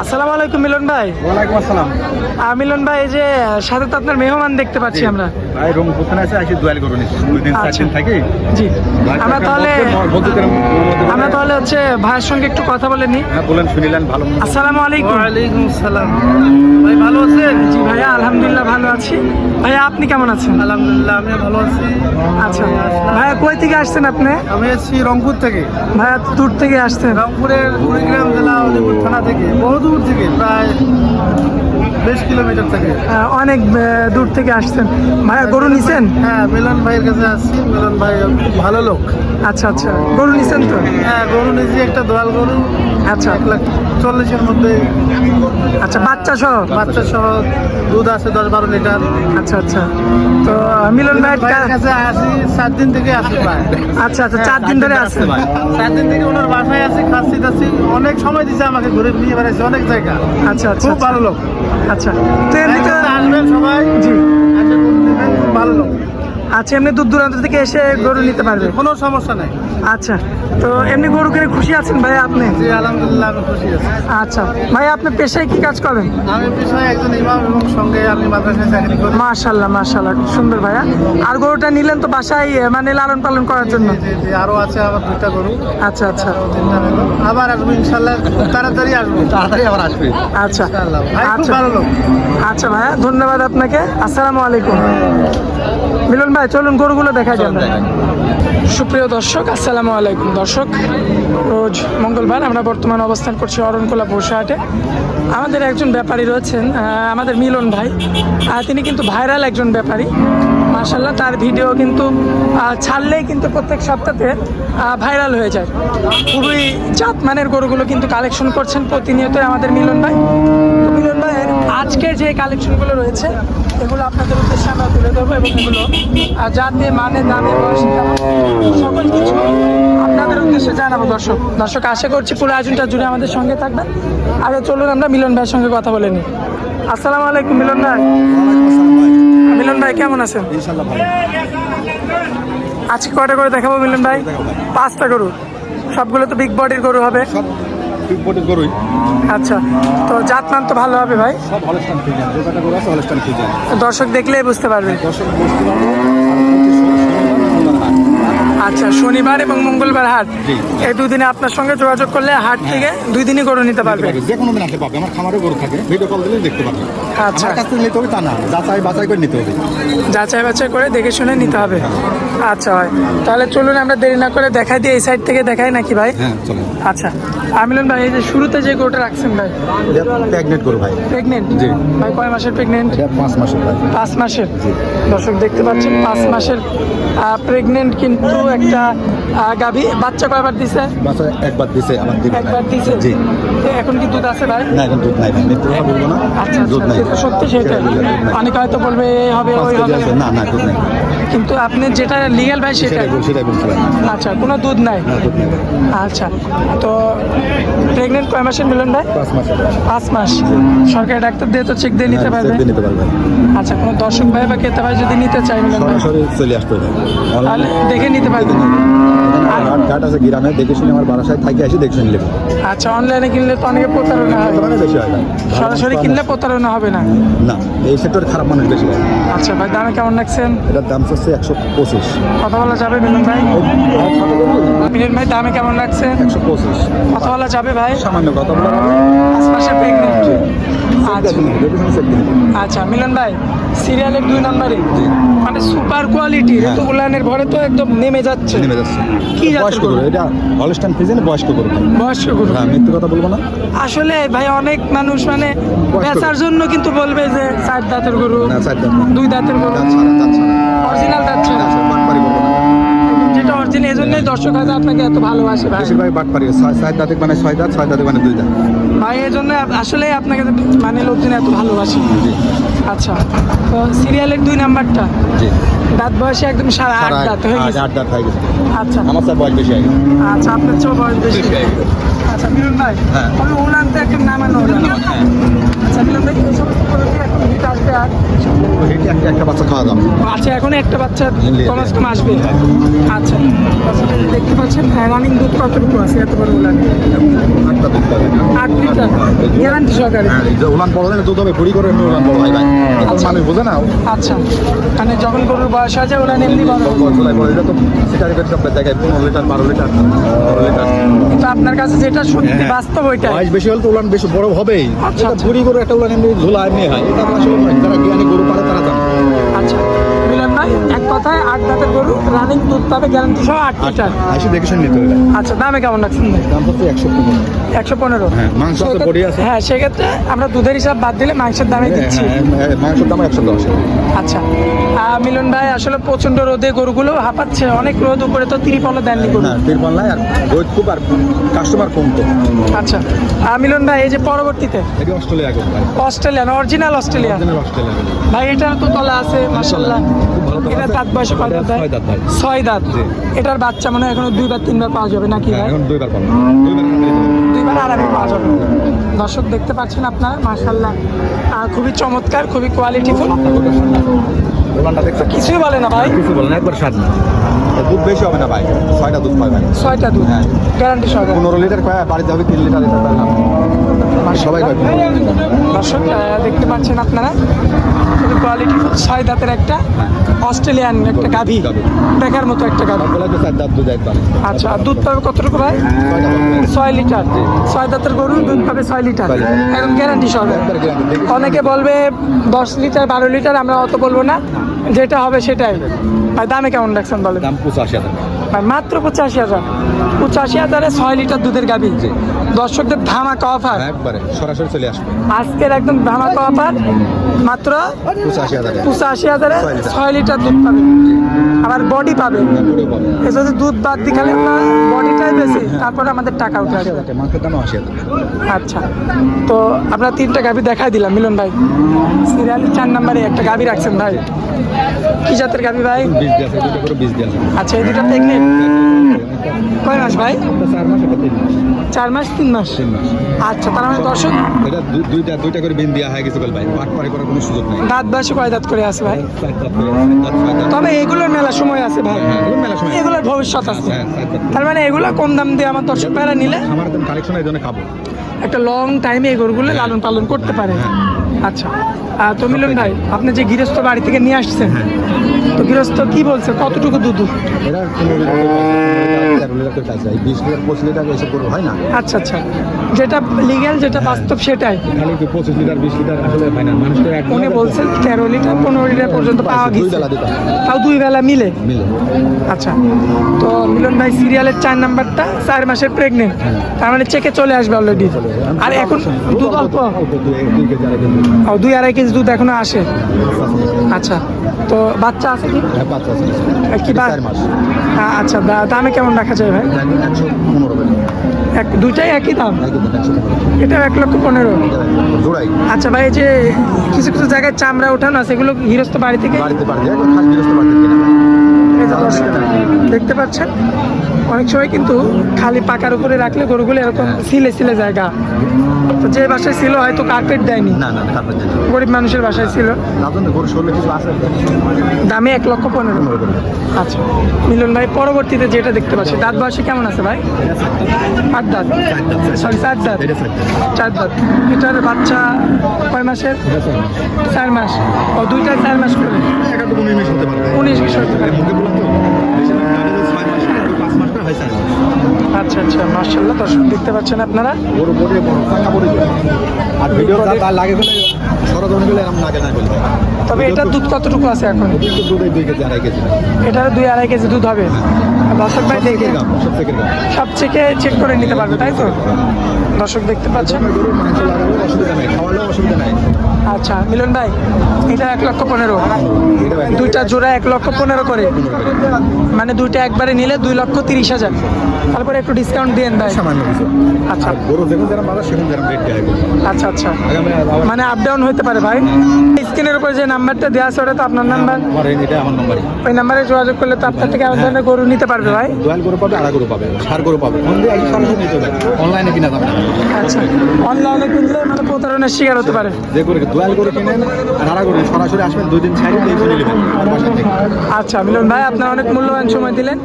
আসসালামু আলাইকুম মিলন ভাই। ওয়ালাইকুম আসসালাম। আহ, মিলন ভাই এই যে সাথে তো আপনার মেহমান দেখতে পাচ্ছি আমরা। ভাই রুম কোথায় আছে আসি দোয়াল করুন দুই দিন চার আচ্ছা। দিন থাকি। জি। আমরা তাহলে আমরা তাহলে হচ্ছে ভাইয়ের সঙ্গে একটু কথা বলে নিই হ্যাঁ বলেন শুনিলেন ভালো। আসসালামু আলাইকুম। ওয়ালাইকুম সালাম ভাই ভালো আছেন জি ভাইয়া আলহামদুলিল্লাহ ভালো আছি। ভাইয়া আপনি কেমন আছেন? আলহামদুলিল্লাহ আমি ভালো আছি। আচ্ছা। ভাইয়া কই থেকে আসছেন আপনি? আমি এসেছি রংপুর থেকে। ভাইয়া দূর থেকে আসছেন। রংপুরের কুড়িগ্রাম জেলা অলিপুর থানা থেকে। বহু দূর থেকে প্রায় বিশ কিলোমিটার থেকে। অনেক দূর থেকে আসছেন। ভাইয়া গরু নিছেন? হ্যাঁ মিলন ভাইয়ের কাছে আসছি। মিলন ভাই ভালো লোক। আচ্ছা আচ্ছা। গরু নিছেন তো? হ্যাঁ গরু নিয়েছি একটা দোয়াল গরু। আচ্ছা। এক লাখ চল্লিশের মধ্যে। আচ্ছা বাচ্চা সহ? বাচ্চা সহ দুধ আছে দশ বারো লিটার। আচ্ছা আচ্ছা। তো মিলন ভাইয়ের ভাইয়ের কাছে আসি সাত দিন থেকে আসি প্রায় আচ্ছা আচ্ছা চার দিন ধরে আছেন সাত দিন থেকে ওনার বাসায় আছি খাচ্ছি টাচ্ছি অনেক সময় দিছে আমাকে ঘুরে নিয়ে বেড়াইছে অনেক জায়গা। আচ্ছা আচ্ছা খুব ভালো লোক। আচ্ছা। তো এমনিতে আসবেন সবাই। জি। নেবেন, খুব ভালো লোক। আচ্ছা এমনি দূর দূরান্ত থেকে এসে গরু নিতে পারবে? কোনো সমস্যা নাই। আচ্ছা তো এমনি গরু কিনে খুশি আছেন ভাই আপনি? জি আলহামদুলিল্লাহ আমি খুশি আছি। আচ্ছা ভাই আপনি পেশায় কি কাজ করেন? আমি পেশায় একজন ইমাম এবং সঙ্গে আমি মাদ্রাসায় চাকরি করি। মাশাল্লাহ মাশাল্লাহ খুব সুন্দর ভাইয়া। আর গরুটা নিলেন তো বাসায় মানে লালন পালন করার জন্য? জি জি আরও আছে আমার দুইটা গরু। আচ্ছা আচ্ছা। আবার আসব ইনশাল্লাহ খুব তাড়াতাড়ি আসব। তাড়াতাড়ি আবার আসবে। আচ্ছা ইনশাআল্লাহ ভাই খুব আচ্ছা। ভালো লোক। আচ্ছা ভাইয়া ধন্যবাদ আপনাকে। আসসালামু আলাইকুম। মিলন ভাই চলুন গরুগুলো দেখা যাবে সুপ্রিয় দর্শক আসসালামু আলাইকুম। দর্শক রোজ মঙ্গলবার আমরা বর্তমানে অবস্থান করছি অরণকোলা বসুহাটে আমাদের একজন ব্যাপারী রয়েছেন আমাদের মিলন ভাই। তিনি কিন্তু ভাইরাল একজন ব্যাপারী। মার্শাল্লাহ তার ভিডিও কিন্তু ছাড়লেই কিন্তু প্রত্যেক সপ্তাহে ভাইরাল হয়ে যায়। খুবই জাত মানের গরুগুলো কিন্তু কালেকশন করছেন প্রতিনিয়তই আমাদের মিলন ভাই। মিলন ভাইয়ের আজকের যে কালেকশনগুলো রয়েছে এগুলো আপনাদের উদ্দেশ্যে আমরা তুলে ধরবো এবং এগুলো যাতে মানে দামে বয়সে সকল কিছু আপনাদের উদ্দেশ্যে জানাব দর্শক। দর্শক আশা করছি পুরো আয়োজনটা জুড়ে আমাদের সঙ্গে থাকবেন। আগে চলুন আমরা মিলন ভাইয়ের সঙ্গে কথা বলে নিই। আসসালামু আলাইকুম মিলন ভাই। মিলন ভাই কেমন আছেন? আজকে কয়টা করে দেখাবো মিলন ভাই? পাঁচটা গরু। সবগুলো তো বিগ বডির গরু হবে। গরুই। আচ্ছা তো জাতমান তো ভালো হবে ভাই? সব হলস্টান ফিজান দর্শক দেখলেই বুঝতে পারবে। দর্শক বুঝতে পারব আর প্রতি শনিবার, মঙ্গলবার হাট। আচ্ছা শনিবার এবং মঙ্গলবার হাট। এই দুদিনে আপনার সঙ্গে যোগাযোগ করলে হাট থেকে দুই দিনই গরু নিতে পারবে। যে কোনো দিন আসতে পারবে। আমার খামারে গরু থাকে। ভিডিও কল দিলে দেখতে পারবে। আচ্ছা। কাছ থেকে নিতে হবে তা না। যাচাই বাছাই করে নিতে হবে। যাচাই বাছাই করে দেখে শুনে নিতে হবে। আচ্ছা ভাই তাহলে চলুন আমরা দেরি না করে দেখাই দিই এই সাইড থেকে দেখাই নাকি ভাই? হ্যাঁ আচ্ছা আমিলন ভাই এই যে শুরুতে যে গরুটা রাখছেন ভাই? প্যাগনেট গরু ভাই। প্রেগনেন্ট জি। ভাই কয় মাসের প্রেগনেন্ট এটা পাঁচ মাসের ভাই। পাঁচ মাসের। দর্শক দেখতে পাচ্ছেন পাঁচ মাসের প্রেগনেন্ট কিন্তু একটা গাবি গাভী। বাচ্চা কয়বার দিছে? বাচ্চা একবার দিছে আমার দিবে একবার দিছে? জি। এখন কি দুধ আছে ভাই? না এখন দুধ নাই ভাই। মৃত্যুর কথা বলব না? আচ্ছা দুধ আচ্ছা নাই। সত্যি সেটাই অনেক হয়তো বলবে হবে ওই হবে না না দুধ নাই। কিন্তু আপনি যেটা লিগাল ভাই সেটা আচ্ছা কোনো দুধ নাই। আচ্ছা তো প্রেগনেন্ট কয় মাসের মিলন ভাই? পাঁচ পাঁচ মাস। সরকারি ডাক্তার দিয়ে তো চেক দিয়ে নিতে হ্যাঁ, পারবে? দিয়ে নিতে পারবে। আচ্ছা কোনো দর্শক ভাই বা ক্রেতা ভাই যদি নিতে চাই মিলন ভাই? চলে আসতে দেখে নিতে পারবে। ঘাট আছে গ্রামে দেখে শুনে আমার বারাসায় থাকি আসি দেখে শুনে নেব। আচ্ছা অনলাইনে কিনলে তো অনেকে প্রতারণা হয় দোকানে বেশি হয় সরাসরি কিনলে প্রতারণা হবে না? না এই সেক্টরে খারাপ মানুষ বেশি হয়। আচ্ছা ভাই দামে কেমন রাখছেন? এটার দাম হচ্ছে একশো পঁচিশ। কথা বলা যাবে মিলন ভাই? মিলন ভাই দামে কেমন রাখছেন? একশো পঁচিশ। কথা বলা যাবে ভাই? সামান্য কথা বলা মাসের প্রেগনেন্ট আচ্ছা। দিন আচ্ছা মিলন ভাই সিরিয়ালের দুই নম্বরে। মানে সুপার কোয়ালিটি হ্যাঁ। তো উলানের ঘরে তো একদম নেমে যাচ্ছে। নেমে যাচ্ছে। কি বয়স্ক গরু? এটা হলস্টান ফিজেন বয়স্ক গরু। বয়স্ক গরু। হ্যাঁ মিথ্যে কথা বলব না। আসলে ভাই অনেক মানুষ মানে। বেচার জন্য কিন্তু বলবে যে চার দাঁতের গরু দুই দাঁতের গরু দাঁত ছাড়া দাঁত ছাড়া অরিজিনাল দাঁত ছিল না, সব বাটপারি করব না যেটা অরিজিনাল এই জন্যই দর্শক হয়তো আপনাকে এত ভালোবাসে ভাই। বেশিরভাগ বাটপারি ছয় ছয় মানে ছয় দাঁত ছয় দাঁতে মানে দুই দাঁত। ভাই এই জন্য আসলে আপনাকে মানে লোকজন এত ভালোবাসে। আচ্ছা তো সিরিয়ালের দুই নাম্বারটা। জি। দাঁত বয়সে একদম সাড়ে আট দাঁত হয়ে গেছে? আট দাঁত হয়ে গেছে। আচ্ছা। আমার স্যার বয়স বেশি হয়ে আচ্ছা আপনার চেয়েও বয়স বেশি হয়ে। আচ্ছা মিলন ভাই হ্যাঁ। তবে উলান তো একদম নামানো উলান আচ্ছা মিলন ভাই একটা বাচ্চা খাওয়া দাম আচ্ছা এখন একটা বাচ্চা কমাস কম আসবে? আচ্ছা আচ্ছা, দেখতে পাচ্ছেন রানিং দুধ কতটুকু আছে? এত বড় উলান। আটটা দুধ। গ্যারান্টি সহকারে। হ্যাঁ, যে উলান বড় হয় না, দুধ হবে ভুড়ি করে এমনি উলান বড় হয় ভাই। এখন মানুষ বোঝে না আচ্ছা। মানে যখন গরুর বয়স হয় যায় ওরা এমনি বড় হয়। বড় বড় এটা তো সিটারি পেট সব জায়গায় পনেরো লিটার বারো লিটার কিন্তু আপনার কাছে যেটা সত্যি হ্যাঁ। বাস্তব ওইটাই। বয়স বেশি হলে তো উলান বেশি বড় হবেই। আচ্ছা, এটা আচ্ছা। করে একটা উলান এমনি ঝোলা এমনি হয় এটা আসলে যারা জ্ঞানী গরু পালে তারা জানে। আচ্ছা। মিলন ভাই কথায় আট দাঁতের গরু রানিং দুধ পাবে গ্যারান্টি সহ আট লিটার। আইসি দেখে শুনে নিতে আচ্ছা দামে কেমন রাখছেন দাম হচ্ছে একশো পনেরো। একশো পনেরো? হ্যাঁ, মাংস আছে, বডি আছে। হ্যাঁ সেক্ষেত্রে আমরা দুধের হিসাব বাদ দিলে মাংসের দামে দিচ্ছি। হ্যাঁ, মাংসের দাম একশো দশ। আচ্ছা। মিলন ভাই আসলে প্রচণ্ড রোদে গরুগুলো হাঁপাচ্ছে। অনেক রোদ উপরে তো তিরিপলও দেননি গরু। হ্যাঁ তিরপল নাই আর রোদ খুব আর কাস্টমার কম তো। আচ্ছা। মিলন ভাই এই যে পরবর্তীতে? এটি অস্ট্রেলিয়া গরু ভাই। Australian original Australian. Original Australia ভাই এটার তো তলা আছে তলা এটা। দাঁত বয়সে কয় দাঁত ভাই? ছয় দাঁত। এটার বাচ্চা মনে হয় এখনও দুইবার তিনবার পাওয়া যাবে নাকি হ্যাঁ এখন দুইবার পাবো দুইবার আরামে পাওয়া যাবে। দর্শক দেখতে পাচ্ছেন আপনারা মাশাল্লাহ খুবই চমৎকার খুবই কোয়ালিটিফুল কিছুই বলে না ভাই। কিছু বলেন একবার স্বাদ না দুধ বেশি হবে না ভাই? ছয়টা দুধ ভাই ছয়টা দুধ? হ্যাঁ। গ্যারান্টি সহকারে। পনেরো লিটার কয় বাড়িতে হবে তিন লিটার লিটার পাইলাম সবাই লিটার। দর্শক দেখতে পাচ্ছেন আপনারা? কোয়ালিটি ছয় দাঁতের একটা অস্ট্রেলিয়ান একটা গাভী। দেখার মতো একটা গাভী। আচ্ছা আর দুধ পাবে কতটুকু ভাই? ছয় লিটার। ছয় দাঁতের গরু দুধ পাবে ছয় লিটার। একদম গ্যারান্টি দেখে- অনেকে বলবে দশ লিটার বারো লিটার আমরা অত বলব না। যেটা হবে সেটাই। আর দামে কেমন রাখছেন বলে দাম পঁচাশি হাজার। মাত্র পঁচাশি হাজার। পঁচাশি হাজারে ছয় লিটার দুধের গাভী। দর্শকদের ধামাকা অফার। একবারে সরাসরি চলে আসবে। আজকের একদম ধামাকা অফার মাত্র পঁচাশি হাজার। পঁচাশি হাজারে ছয় লিটার। ছয় লিটার দুধ পাবে আবার বডি পাবে। এ যদি দুধ বাদ দিয়ে খালি আপনার বডিটাই বেশি তারপরে আমাদের টাকা উঠে আসবে। আচ্ছা। তো আপনার তিনটা গাভি দেখাই দিলাম মিলন ভাই। সিরিয়ালি চার নম্বরে একটা গাভি রাখছেন ভাই। কি জাতের গাভি ভাই? আচ্ছা এই দুটা টেকনিক কয় মাস ভাই? চার মাস। চার মাস তিন মাস। তিন মাস। আচ্ছা তার মানে দর্শক এটা দুইটা দুইটা করে বিন দেওয়া হয় গেছে বল ভাই। পাট পারে করার কোনো সুযোগ নাই। দাঁত বাসে কয় দাঁত করে আছে ভাই। তবে এগুলোর মেলা সময় আছে ভাই। হ্যাঁ, মেলা সময় এগুলোর ভবিষ্যৎ আছে। হ্যাঁ। তার মানে এগুলো কম দাম দিয়ে আমার দর্শক ভাইরা নিলে আমার কালেকশন এই জন্য খাব। একটা লং টাইমে এই গরুগুলো লালন পালন করতে পারে। আচ্ছা। তো মিলন ভাই আপনি যে গৃহস্থ বাড়ি থেকে নিয়ে আসছেন তো গৃহস্থ কি বলছে? কতটুকু দুধ? এরা হয় না? আচ্ছা আচ্ছা। যেটা লিগ্যাল যেটা বাস্তব সেটাই। খালি পঁচিশ লিটার বিশ লিটার আসলে হয় না। মানুষ উনি বলছেন তেরো লিটার পনেরো লিটার পর্যন্ত পাওয়া গেছে। তাও দুই বেলা মিলে? মিলে। আচ্ছা। তো মিলন ভাই সিরিয়ালের চার নাম্বারটা চার মাসের প্রেগনেন্ট তার মানে চেকে চলে আসবে অলরেডি আর এখন দুধ অল্প? ও দুই আড়াই কেজি দুধ এখনও আসে? আচ্ছা তো বাচ্চা আছে কি? হ্যাঁ কি আচ্ছা দামে কেমন রাখা যায় ভাই? এক দুইটাই একই দাম? এটা এক লক্ষ পনেরো? আচ্ছা ভাই এই যে কিছু কিছু জায়গায় চামড়া ওঠানো আছে এগুলো গৃহস্থ বাড়ি থেকে? দেখতে পাচ্ছেন? অনেক সময় কিন্তু খালি পাকার উপরে রাখলে গরুগুলো এরকম সিলে সিলে জায়গা। তো যে বাসায় ছিল হয়তো কার্পেট দেয়নি। না না কার্পেট দেন গরিব মানুষের বাসায় ছিল। দামে এক লক্ষ পনেরো। আচ্ছা। মিলন ভাই পরবর্তীতে যেটা দেখতে পাচ্ছি দাঁত বয়সে কেমন আছে ভাই? আট দাঁত। সরি চার দাঁত। চার দাঁত। এটার বাচ্চা কয় মাসের? চার মাস। ও দুইটা চার মাস করে। উনিশ বিশ হতে পারে। মুখে বললাম তো বেশি না, তাহলে ছয় মাস আর মাস আচ্ছা আচ্ছা মার্শাল্লাহ দর্শক দেখতে পাচ্ছেন আপনারা? বড় আর ভিডিও তার লাগে গেলে এরকম লাগে না তবে এটার দুধ কতটুকু আছে এখন? কিন্তু দুই কেজি আড়াই কেজি। এটার দুই আড়াই কেজি দুধ হবে? দর্শক ভাই দেখে সব সব চেকে করে নিতে পারবে তাই তো? দর্শক দেখতে পাচ্ছেন? আচ্ছা মিলন ভাই এটা এক লক্ষ পনেরো। দুইটা জোড়া এক লক্ষ পনেরো করে। মানে দুইটা একবারে নিলে দুই লক্ষ তিরিশ হাজার। তারপরে একটু ডিসকাউন্ট দিয়েন ভাই। সামান্য কিছু। আচ্ছা। গরু রেট দেয় আচ্ছা আচ্ছা। মানে আপ ডাউন হতে পারে ভাই। স্ক্রিনের উপরে যে নাম্বারটা দেওয়া আছে ওটা তো আপনার নাম্বার আমার এটা আমার নম্বরই ওই নাম্বারে যোগাযোগ করলে তো আপনার থেকে আলাদা ধরনের গরু নিতে পারবে। ভাই? দোয়াল গরু পাবে আড়া গরু পাবে সার গরু পাবে। একই সরাসরি নিতে হবে অনলাইনে কিনা যাবে আচ্ছা। অনলাইনে কিনলে মানে প্রতারণার শিকার হতে পারে। যে করে দোয়াল গরু কিনেন আর আড়া গরু সরাসরি আসবেন দুই দিন ছাড়ি দিয়ে কিনে নেবেন আচ্ছা মিলন ভাই আপনার অনেক মূল্যবান সময় দিলেন।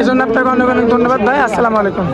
এজন্য আপনাকে অনেক অনেক ধন্যবাদ ভাই। আসসালামু আলাইকুম।